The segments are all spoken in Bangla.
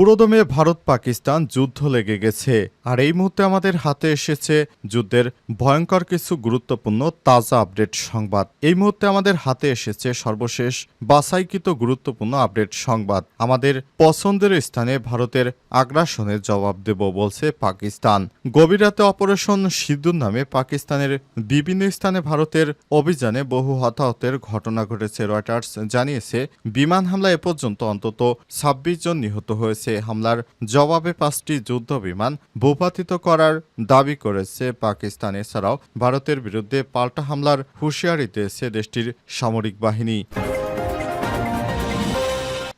পুরোদমে ভারত পাকিস্তান যুদ্ধ লেগে গেছে। আর এই মুহূর্তে আমাদের হাতে এসেছে যুদ্ধের ভয়ঙ্কর কিছু গুরুত্বপূর্ণ তাজা আপডেট সংবাদ। এই মুহূর্তে আমাদের হাতে এসেছে সর্বশেষ বাসাইকৃত গুরুত্বপূর্ণ আপডেট সংবাদ। আমাদের পছন্দের স্থানে ভারতের আগ্রাসনের জবাব দেব বলছে পাকিস্তান। গভীর রাতে অপারেশন সিঁদুর নামে পাকিস্তানের বিভিন্ন স্থানে ভারতের অভিযানে বহু হতাহতের ঘটনা ঘটেছে। রয়টার্স জানিয়েছে, বিমান হামলা এ পর্যন্ত অন্তত ছাব্বিশ জন নিহত হয়েছে। হামলার জবাবে পাঁচটি যুদ্ধ বিমান ভূপাতিত করার দাবি করেছে পাকিস্তান। এছাড়াও ভারতের বিরুদ্ধে পাল্টা হামলার হুঁশিয়ারিতে সে দেশটির সামরিক বাহিনী।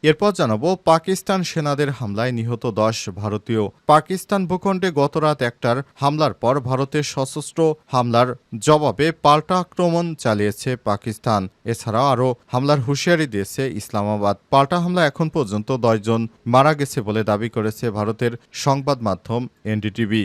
এরপর জানাব, পাকিস্তান সেনাদের হামলায় নিহত দশ ভারতীয়। পাকিস্তান ভূখণ্ডে গতরাত একটার হামলার পর ভারতের সশস্ত্র হামলার জবাবে পাল্টা আক্রমণ চালিয়েছে পাকিস্তান। এছাড়াও আরও হামলার হুঁশিয়ারি দিয়েছে ইসলামাবাদ। পাল্টা হামলা এখন পর্যন্ত দশজন মারা গেছে বলে দাবি করেছে ভারতের সংবাদ মাধ্যম এনডিটিভি।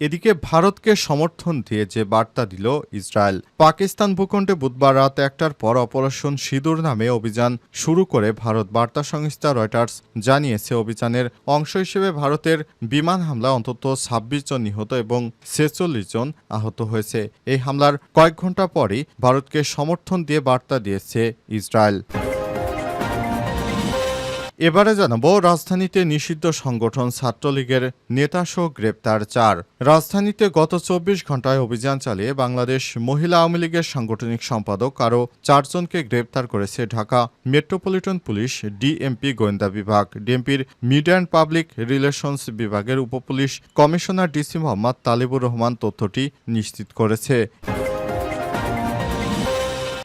এদিকে ভারতকে সমর্থন দিয়ে যে বার্তা দিল ইসরায়েল, পাকিস্তান ভূখণ্ডে বুধবার রাত একটার পর অপারেশন সিঁদুর নামে অভিযান শুরু করে ভারত বার্তা সংস্থা রয়টার্স জানিয়েছে। অভিযানের অংশ হিসেবে ভারতের বিমান হামলা অন্তত ছাব্বিশ জন নিহত এবং ছেচল্লিশ জন আহত হয়েছে। এই হামলার কয়েক ঘণ্টা পরই ভারতকে সমর্থন দিয়ে বার্তা দিয়েছে ইসরায়েল। এবারে জানাব রাজধানীতে নিষিদ্ধ সংগঠন ছাত্রলীগের নেতাসহ গ্রেপ্তার চার। রাজধানীতে গত চব্বিশ ঘন্টায় অভিযান চালিয়ে বাংলাদেশ মহিলা আওয়ামী লীগের সাংগঠনিক সম্পাদক আরও চারজনকে গ্রেপ্তার করেছে ঢাকা মেট্রোপলিটন পুলিশ, ডিএমপি, গোয়েন্দা বিভাগ, ডিএমপির মিডিয়া অ্যান্ড পাবলিক রিলেশনস বিভাগের উপপুলিশ কমিশনার ডিসি মোহাম্মদ তালিবুর রহমান তথ্যটি নিশ্চিত করেছে।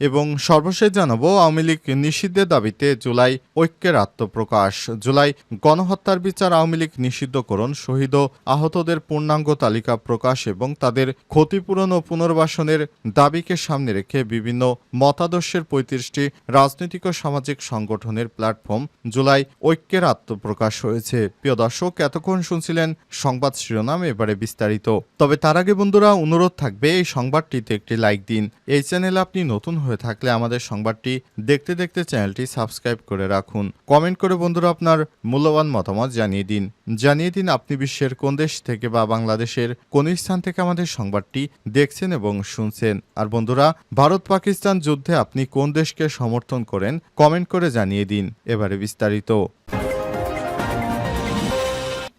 এবং সর্বশেষ জানাব, আওয়ামী লীগ নিষিদ্ধের দাবিতে জুলাই ঐক্যের আত্মপ্রকাশ। জুলাই গণহত্যার বিচার আওয়ামী লীগ নিষিদ্ধকরণ শহীদ আহতদের পূর্ণাঙ্গ তালিকা প্রকাশ এবং তাদের ক্ষতিপূরণ ও পুনর্বাসনের দাবিকে সামনে রেখে বিভিন্ন মতাদর্শের পঁয়ত্রিশটি রাজনৈতিক ও সামাজিক সংগঠনের প্ল্যাটফর্ম জুলাই ঐক্যের আত্মপ্রকাশ হয়েছে। প্রিয় দর্শক, এতক্ষণ শুনছিলেন সংবাদ শিরোনাম, এবারে বিস্তারিত। তবে তার আগে বন্ধুরা, অনুরোধ থাকবে এই সংবাদটিতে একটি লাইক দিন। এই চ্যানেল আপনি নতুন হয়ে থাকলে আমাদের সংবাদটি দেখতে দেখতে চ্যানেলটি সাবস্ক্রাইব করে রাখুন। কমেন্ট করে বন্ধুরা আপনার মূল্যবান মতামত জানিয়ে দিন। জানিয়ে দিন আপনি বিশ্বের কোন দেশ থেকে বা বাংলাদেশের কোন স্থান থেকে আমাদের সংবাদটি দেখছেন এবং শুনছেন। আর বন্ধুরা ভারত পাকিস্তান যুদ্ধে আপনি কোন দেশকে সমর্থন করেন, কমেন্ট করে জানিয়ে দিন। এবারে বিস্তারিত।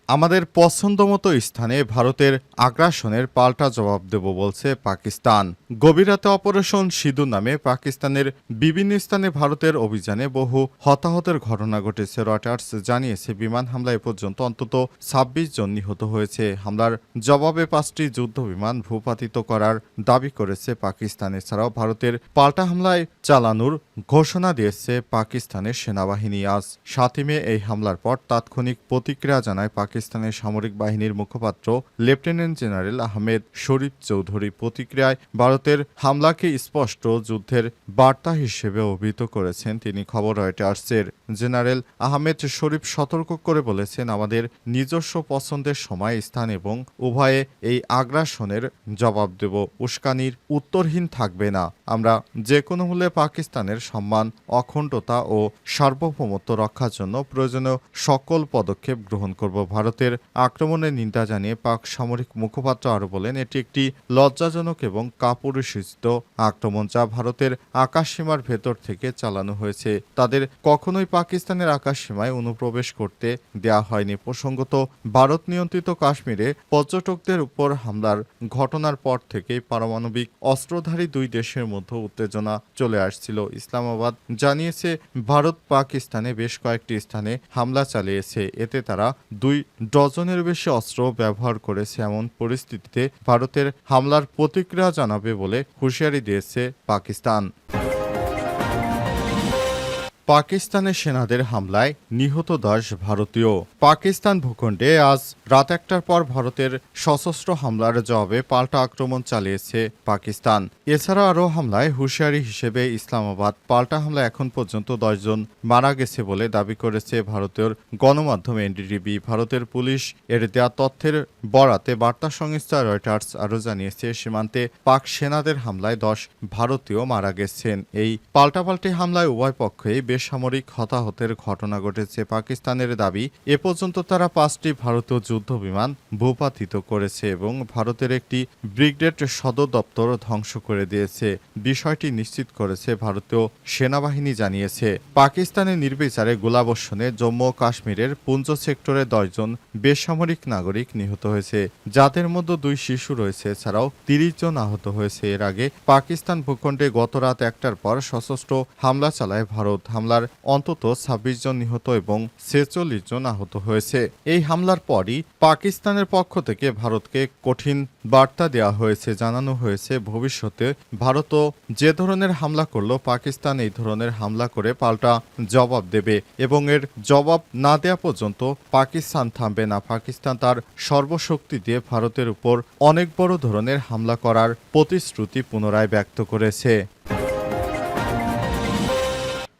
আমাদের পছন্দমতো স্থানে ভারতের আগ্রাসনের পাল্টা জবাব দেব বলছে পাকিস্তান। গভীর রাতে অপারেশন সিঁদুর নামে পাকিস্তানের বিভিন্ন স্থানে ভারতের অভিযানে বহু হতাহতের ঘটনা ঘটেছে। রয়টার্স জানিয়েছে, বিমান হামলায় পর্যন্ত অন্তত ছাব্বিশ জন নিহত হয়েছে। হামলার জবাবে পাঁচটি যুদ্ধ বিমান ভূপাতিত করার দাবি করেছে পাকিস্তান। এছাড়াও ভারতের পাল্টা হামলায় চালানোর ঘোষণা দিয়েছে পাকিস্তানের সেনাবাহিনী। আজ সাতই মে এই হামলার পর তাৎক্ষণিক প্রতিক্রিয়া জানায় পাকিস্তানের সামরিক বাহিনীর মুখপাত্র লেফটেন্যান্ট জেনারেল আহমেদ শরীফ চৌধুরী। প্রতিক্রিয়ায় ভারতের হামলাকে স্পষ্ট যুদ্ধের বার্তা হিসেবে অভিহিত করেছেন তিনি। খবর রয়টার্সের জেনারেল আহমেদ শরীফ সতর্ক করে বলেছেন, আমাদের নিজস্ব পছন্দের সময়, স্থান এবং উভয়ে এই আগ্রাসনের জবাব দেব। উস্কানির উত্তরহীন থাকবে না। আমরা যে কোনো মূল্যে পাকিস্তানের সম্মান, অখণ্ডতা ও সার্বভৌমত্ব রক্ষার জন্য প্রয়োজনীয় সকল পদক্ষেপ গ্রহণ করব। ভারতের আক্রমণের নিন্দা জানিয়ে পাক সামরিক মুখপাত্র আরও বলেন, এটি একটি লজ্জাজনক এবং কাপুরুষিত আক্রমণ যা ভারতের আকাশসীমার ভেতর থেকে চালানো হয়েছে। তাদের কখনোই পাকিস্তানের আকাশসীমায় অনুপ্রবেশ করতে দেয়া হয়নি। প্রসঙ্গত, ভারত নিয়ন্ত্রিত কাশ্মীরে পর্যটকদের উপর হামলার ঘটনার পর থেকেই পারমাণবিক অস্ত্রধারী দুই দেশের মধ্যে উত্তেজনা চলে আসছিল। ইসলামাবাদ জানিয়েছে, ভারত পাকিস্তানে বেশ কয়েকটি স্থানে হামলা চালিয়েছে। এতে তারা দুই ডজনের বেশি অস্ত্র ব্যবহার করেছে। এমন পরিস্থিতিতে ভারতের হামলার প্রতিক্রিয়া জানাবে বলে হুঁশিয়ারি দিয়েছে পাকিস্তান। পাকিস্তানের সেনাদের হামলায় নিহত দশ ভারতীয়। পাকিস্তান ভূখণ্ডে আজ রাত একটার পর ভারতের সশস্ত্র হামলার জবাবে পাল্টা আক্রমণ চালিয়েছে পাকিস্তান। এছাড়া আরও হামলায় হুঁশিয়ারি হিসেবে ইসলামাবাদ পাল্টা হামলায় এখন পর্যন্ত দশজন মারা গেছে বলে দাবি করেছে ভারতের গণমাধ্যম এনডিটিভি। ভারতের পুলিশ এর দেয়া তথ্যের বরাতে বার্তা সংস্থা রয়টার্স আরও জানিয়েছে, সীমান্তে পাক সেনাদের হামলায় দশ ভারতীয় মারা গেছেন। এই পাল্টাপাল্টি হামলায় উভয় পক্ষেই বেসামরিক হতাহতের ঘটনা ঘটেছে পাকিস্তানের দাবি, এ পর্যন্ত তারা পাঁচটি ভারতীয় যুদ্ধ বিমান ভূপাতিত করেছে এবং ভারতের একটি ব্রিগেড সদর দপ্তর ধ্বংস করে দিয়েছে। বিষয়টি নিশ্চিত করেছে ভারতীয় সেনাবাহিনী জানিয়েছে। পাকিস্তানের নির্বিচারে গোলাবর্ষণে জম্মু কাশ্মীরের পুঞ্জ সেক্টরে দশজন বেসামরিক নাগরিক নিহত হয়েছে। যাদের মধ্যে দুই শিশু রয়েছে, এছাড়াও তিরিশ জন আহত হয়েছে। এর আগে পাকিস্তান ভূখণ্ডে গত রাত একটার পর সশস্ত্র হামলা চালায় ভারত। হামলার অন্তত ছাব্বিশ জন নিহত এবং ছেচল্লিশ জন আহত হয়েছে। এই হামলার পরই পাকিস্তানের পক্ষ থেকে ভারতকে কঠিন বার্তা দেওয়া হয়েছে, জানানো হয়েছে ভবিষ্যতে ভারতও যে ধরনের হামলা করল, পাকিস্তান এই ধরনের হামলা করে পাল্টা জবাব দেবে এবং এর জবাব না দেওয়া পর্যন্ত পাকিস্তান থামবে না। পাকিস্তান তার সর্বশক্তি দিয়ে ভারতের উপর অনেক বড় ধরনের হামলা করার প্রতিশ্রুতি পুনরায় ব্যক্ত করেছে।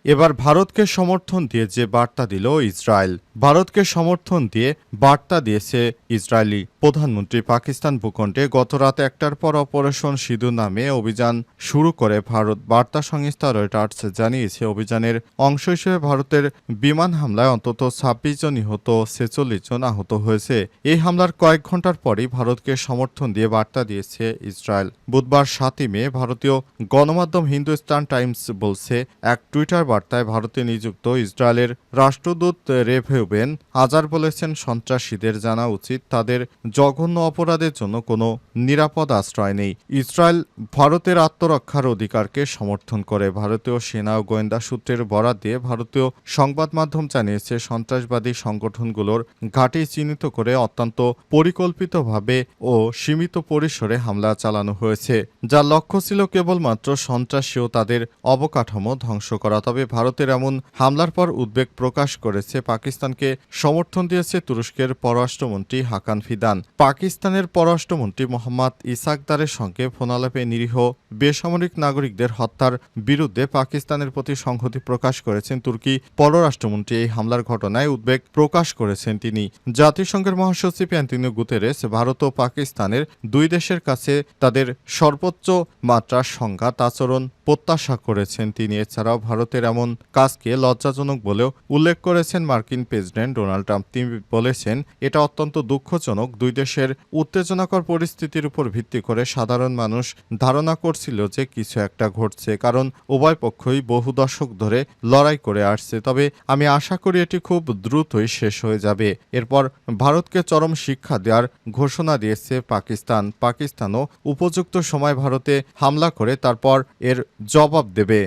এবার ভারতকে সমর্থন দিয়ে যে বার্তা দিল ইসরায়েল ভারতকে সমর্থন দিয়ে বার্তা দিয়েছে ইসরায়েলি প্রধানমন্ত্রী পাকিস্তান ভূখণ্ডে গত রাত একটার পর অপারেশন সিধু নামে অভিযান শুরু করে ভারত। বার্তা সংস্থা রয়টার্স জানিয়েছে, অভিযানের অংশ হিসেবে ভারতের বিমান হামলায় অন্তত ছাব্বিশ জন নিহত, ছেচল্লিশ জন আহত হয়েছে। এই হামলার কয়েক ঘণ্টার পরই ভারতকে সমর্থন দিয়ে বার্তা দিয়েছে ইসরায়েল। বুধবার সাতই মে ভারতীয় গণমাধ্যম হিন্দুস্তান টাইমস বলছে, এক টুইটার বার্তায় ভারতে নিযুক্ত ইসরায়েলের রাষ্ট্রদূত রেভেউবেন আজার বলেছেন, সন্ত্রাসীদের জানা উচিত তাদের জঘন্য অপরাধের জন্য কোনো নিরাপদ আশ্রয় নেই। ইসরায়েল ভারতের আত্মরক্ষার অধিকারকে সমর্থন করে। ভারতীয় সেনা ও গোয়েন্দা সূত্রের বরাত দিয়ে ভারতীয় সংবাদ মাধ্যম জানিয়েছে, সন্ত্রাসবাদী সংগঠনগুলোর ঘাঁটি চিহ্নিত করে অত্যন্ত পরিকল্পিতভাবে ও সীমিত পরিসরে হামলা চালানো হয়েছে, যার লক্ষ্য ছিল কেবলমাত্র সন্ত্রাসী ও তাদের অবকাঠামো ধ্বংস করা। তবে ভারতের এমন হামলার পর উদ্বেগ প্রকাশ করেছে। পাকিস্তানকে সমর্থন দিয়েছে তুরস্কের পররাষ্ট্রমন্ত্রী হাকান ফিদান। পাকিস্তানের পররাষ্ট্রমন্ত্রী মোহাম্মদ ইসাকদারের সঙ্গে ফোনালাপে নিরীহ বেসামরিক নাগরিকদের হত্যার বিরুদ্ধে পাকিস্তানের প্রতি সংহতি প্রকাশ করেছেন তুর্কি পররাষ্ট্রমন্ত্রী। এই হামলার ঘটনায় উদ্বেগ প্রকাশ করেছেন তিনি। জাতিসংঘের মহাসচিব অ্যান্টনিও গুতেরেস ভারত ও পাকিস্তানের দুই দেশের কাছে তাদের সর্বোচ্চ মাত্রার সংঘাত আচরণ প্রত্যাশা করেছেন তিনি। এছাড়াও ভারতের এমন কাজকে লজ্জাজনক বলেও উল্লেখ করেছেন মার্কিন প্রেসিডেন্ট ডোনাল্ড ট্রাম্প। তিনি বলেছেন, এটা অত্যন্ত দুঃখজনক। দুই দেশের উত্তেজনাকর পরিস্থিতির উপর ভিত্তি করে সাধারণ মানুষ ধারণা করছিল যে কিছু একটা ঘটছে, কারণ উভয় পক্ষই বহু দশক ধরে লড়াই করে আসছে। তবে আমি আশা করি এটি খুব দ্রুতই শেষ হয়ে যাবে। এরপর ভারতকে চরম শিক্ষা দেওয়ার ঘোষণা দিয়েছে পাকিস্তান। পাকিস্তানও উপযুক্ত সময় ভারতে হামলা করে, তারপর এর জবাব দেবে।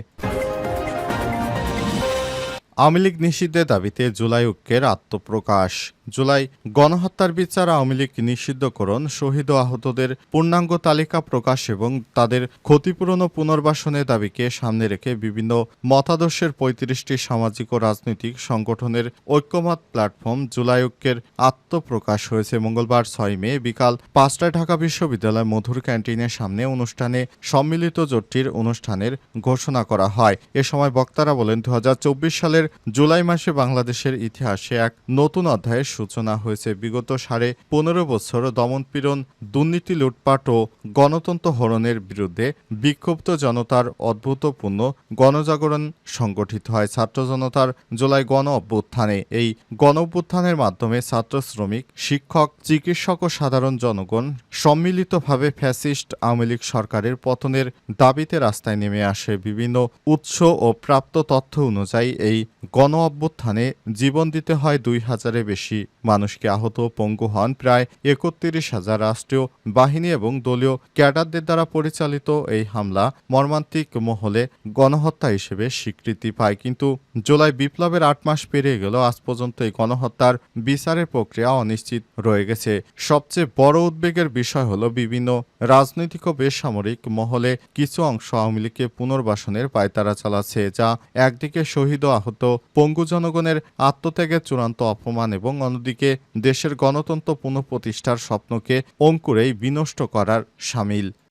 আওয়ামী লীগ নিষিদ্ধের দাবিতে জুলাই ঐক্যের আত্মপ্রকাশ। জুলাই গণহত্যার বিচার আওয়ামী লীগ নিষিদ্ধ নিষিদ্ধকরণ, শহীদ আহতদের পূর্ণাঙ্গ তালিকা প্রকাশ এবং তাদের ক্ষতিপূরণ ও পুনর্বাসনের দাবিকে সামনে রেখে বিভিন্ন মতাদর্শের পঁয়ত্রিশটি সামাজিক ও রাজনৈতিক সংগঠনের ঐক্যমত প্ল্যাটফর্ম জুলাই ঐক্যের আত্মপ্রকাশ হয়েছে। মঙ্গলবার ছয় মে বিকাল পাঁচটায় ঢাকা বিশ্ববিদ্যালয় মধুর ক্যান্টিনের সামনে অনুষ্ঠানে সম্মিলিত জোটটির অনুষ্ঠানের ঘোষণা করা হয়। এ সময় বক্তারা বলেন দু হাজার চব্বিশ সালের জুলাই মাসে বাংলাদেশের ইতিহাসে এক নতুন অধ্যায়ের সূচনা হয়েছে। বিগত সাড়ে পনেরো বছর দমনপীড়ন, দুর্নীতি, লুটপাট ও গণতন্ত্র হরণের বিরুদ্ধে বিক্ষুব্ধ জনতার অদ্ভুতপূর্ণ গণজাগরণ সংগঠিত হয়। ছাত্র জনতার জুলাই গণ অভ্যুত্থানে এই গণ অভ্যুত্থানের মাধ্যমে ছাত্র শ্রমিক, শিক্ষক, চিকিৎসক ও সাধারণ জনগণ সম্মিলিতভাবে ফ্যাসিস্ট আওয়ামী লীগ সরকারের পতনের দাবিতে রাস্তায় নেমে আসে। বিভিন্ন উৎস ও প্রাপ্ত তথ্য অনুযায়ী এই গণ অভ্যুত্থানে জীবন দিতে হয় দুই হাজারের বেশি মানুষকে আহত পঙ্গু হন প্রায় একত্রিশ হাজার রাষ্ট্রীয় বাহিনী এবং দলীয় ক্যাডারদের দ্বারা পরিচালিত এই হামলা মর্মান্তিক মহলে গণহত্যা হিসেবে স্বীকৃতি পায়। কিন্তু জুলাই বিপ্লবের আট মাস পেরিয়ে গেল আজ পর্যন্ত এই গণহত্যার বিচারের প্রক্রিয়া অনিশ্চিত রয়ে গেছে। সবচেয়ে বড় উদ্বেগের বিষয় হলো বিভিন্ন রাজনৈতিক ও বেসামরিক মহলে কিছু অংশ আওয়ামী লীগকে পুনর্বাসনের পায়তারা চালাচ্ছে, যা একদিকে শহীদ আহত পঙ্গু জনগণের আত্মত্যাগের চূড়ান্ত অপমান এবং অন্যদিকে দেশের গণতন্ত্র পুনঃপ্রতিষ্ঠার স্বপ্নকে অঙ্কুরেই বিনষ্ট করার সামিল।